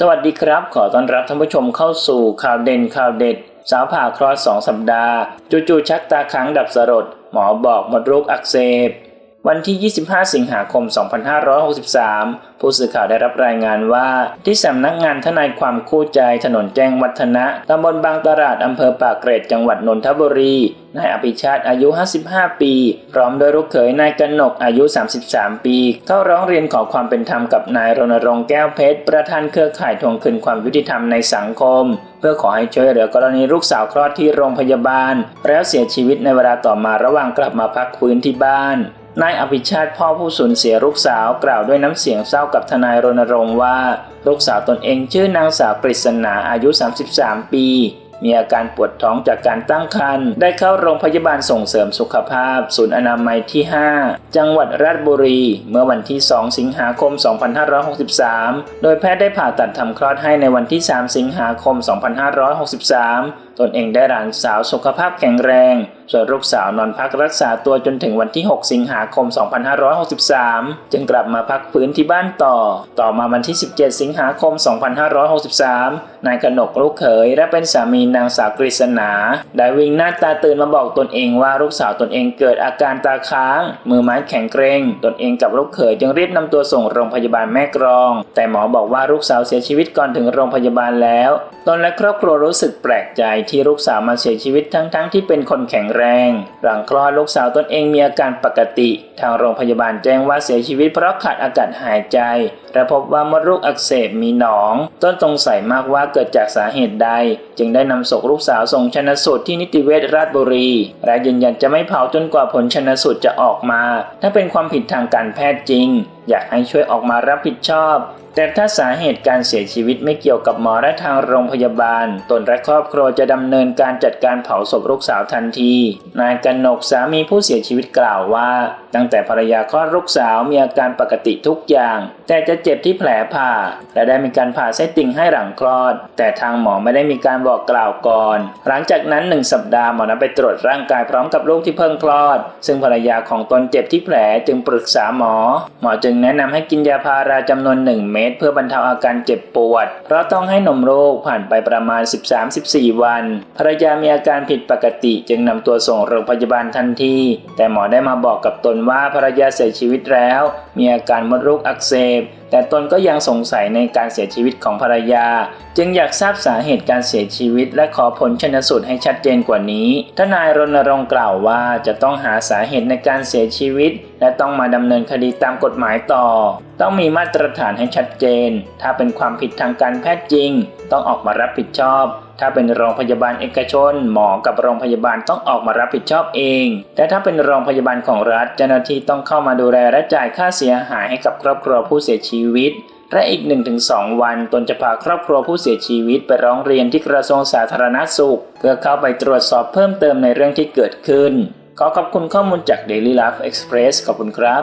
สวัสดีครับ ขอต้อนรับท่านผู้ชมเข้าสู่ข่าวเด่นข่าวเด็ด สาวผ่าคลอด2สัปดาห์ จู่ๆชักตาค้างดับสลดหมอบอกมดลูกอักเสบ วันที่ 25 สิงหาคม 2563 ผู้สื่อข่าวได้รับรายงานว่า ที่สำนักงานทนายความคู่ใจถนนแจ้งวัฒนะตำบลบางตลาดอำเภอปากเกร็ดจังหวัดนนทบุรี นายอภิชาติอายุ 55 ปี พร้อมโดยลูกเขยนายกนกอายุ 33 ปี เข้าร้องเรียนขอความเป็นธรรมกับนายรณรงค์แก้วเพชร ประธานเครือข่ายทวงคืนความยุติธรรมในสังคม เพื่อขอให้ช่วยเหลือกรณีลูกสาวคลอดที่โรงพยาบาล แล้วเสียชีวิตในเวลาต่อมาระหว่างกลับมาพักฟื้นที่บ้าน นายอภิชาติพ่อผู้สูญเสียลูกสาวกล่าวด้วยน้ำเสียงเศร้ากับทนายรณรงค์ว่า ลูกสาวตนเองชื่อนางสาวปริศนาอายุ 33 ปี มีอาการปวดท้องจากการตั้งครรภ์ได้เข้าโรงพยาบาลส่งเสริมสุขภาพ ศูนย์อนามัยที่ 5 จังหวัดราชบุรี เมื่อวันที่ 2 สิงหาคม 2563 โดยแพทย์ได้ผ่าตัดทำคลอดให้ในวันที่ 3 สิงหาคม 2563 ตนเองได้หลานสาวสุขภาพแข็งแรง ส่วนลูกสาวนอนพักรักษาตัวจนถึงวันที่ 6 สิงหาคม 2563 จึงกลับมาพักฟื้นที่บ้านต่อ ต่อมาวันที่ 17 สิงหาคม 2563 นายกนกลูกเขยและเป็นสามีนางสาวกฤษณา ได้วิ่งหน้าตาตื่นมาบอกตนเองว่าลูกสาวตนเองเกิดอาการตาค้าง มือไม้แข็งเกร็ง ตนเองกับลูกเขยจึงรีบนำตัวส่งโรงพยาบาลแม่กรอง แต่หมอบอกว่าลูกสาวเสียชีวิตก่อนถึงโรงพยาบาลแล้ว ตนและครอบครัวรู้สึกแปลกใจที่ลูกสาวมาเสียชีวิตทั้งๆทที่เป็นคนแข็งแรง หลังคลอดลูกสาวตนเองมีอาการปกติ ทางโรงพยาบาลแจ้งว่าเสียชีวิตเพราะขาดอากาศหายใจ และพบว่ามดลูกอักเสบมีหนอง ต้นสงสัยมากว่าเกิดจากสาเหตุใด จึงได้นำศพลูกสาวส่งชนะสูตรที่นิติเวชราชบุรี และยืนยันจะไม่เผาจนกว่าผลชนสูตรจะออกมา ถ้าเป็นความผิดทางการแพทย์จริง อยากให้ช่วยออกมารับผิดชอบ แต่ถ้าสาเหตุการเสียชีวิตไม่เกี่ยวกับหมอและทางโรงพยาบาล ตนและครอบครัวจะดำเนินการจัดการเผาศพลูกสาวทันที นายกนกสามีผู้เสียชีวิตกล่าวว่า ตั้งแต่ภรรยาคลอดลูกสาวมีอาการปกติทุกอย่าง แต่จะเจ็บที่แผลผ่า และได้มีการผ่าไส้นติ่งให้หลังคลอด แต่ทางหมอไม่ได้มีการบอกกล่าวก่อน หลังจากนั้นหนึ่งสัปดาห์หมอนัดไปตรวจร่างกายพร้อมกับลูกที่เพิ่งคลอด ซึ่งภรรยาของตนเจ็บที่แผลจึงปรึกษาหมอ หมอจึงแนะนำให้กินยาพาราจำนวน1เม็ดเพื่อบรรเทาอาการเจ็บปวด เพราะต้องให้นมลูกผ่านไปประมาณ 13-14 วัน ภรรยามีอาการผิดปกติจึงนำตัวส่งโรงพยาบาลทันที แต่หมอได้มาบอกกับตนว่าภรรยาเสียชีวิตแล้ว มีอาการมดลูกอักเสบแต่ตนก็ยังสงสัยในการเสียชีวิตของภรรยา จึงอยากทราบสาเหตุการเสียชีวิต และขอผลชนสูตรให้ชัดเจนกว่านี้ ทนายรณรงค์กล่าวว่าจะต้องหาสาเหตุในการเสียชีวิต และต้องมาดำเนินคดีตามกฎหมายต่อต้องมีมาตรฐานให้ชัดเจน ถ้าเป็นความผิดทางการแพทย์จริง ต้องออกมารับผิดชอบ ถ้าเป็นโรงพยาบาลเอกชน หมอกับโรงพยาบาลต้องออกมารับผิดชอบเอง แต่ถ้าเป็นโรงพยาบาลของรัฐเจ้าหน้าที่ต้องเข้ามาดูแลและจ่ายค่าเสียหายให้กับครอบครัวผู้เสียชีวิตและอีก 1-2 วันตนจะพาครอบครัวผู้เสียชีวิตไปร้องเรียนที่กระทรวงสาธารณสุข เพื่อเข้าไปตรวจสอบเพิ่มเติมในเรื่องที่เกิดขึ้น ขอขอบคุณข้อมูลจาก Daily Life Express ขอบคุณครับ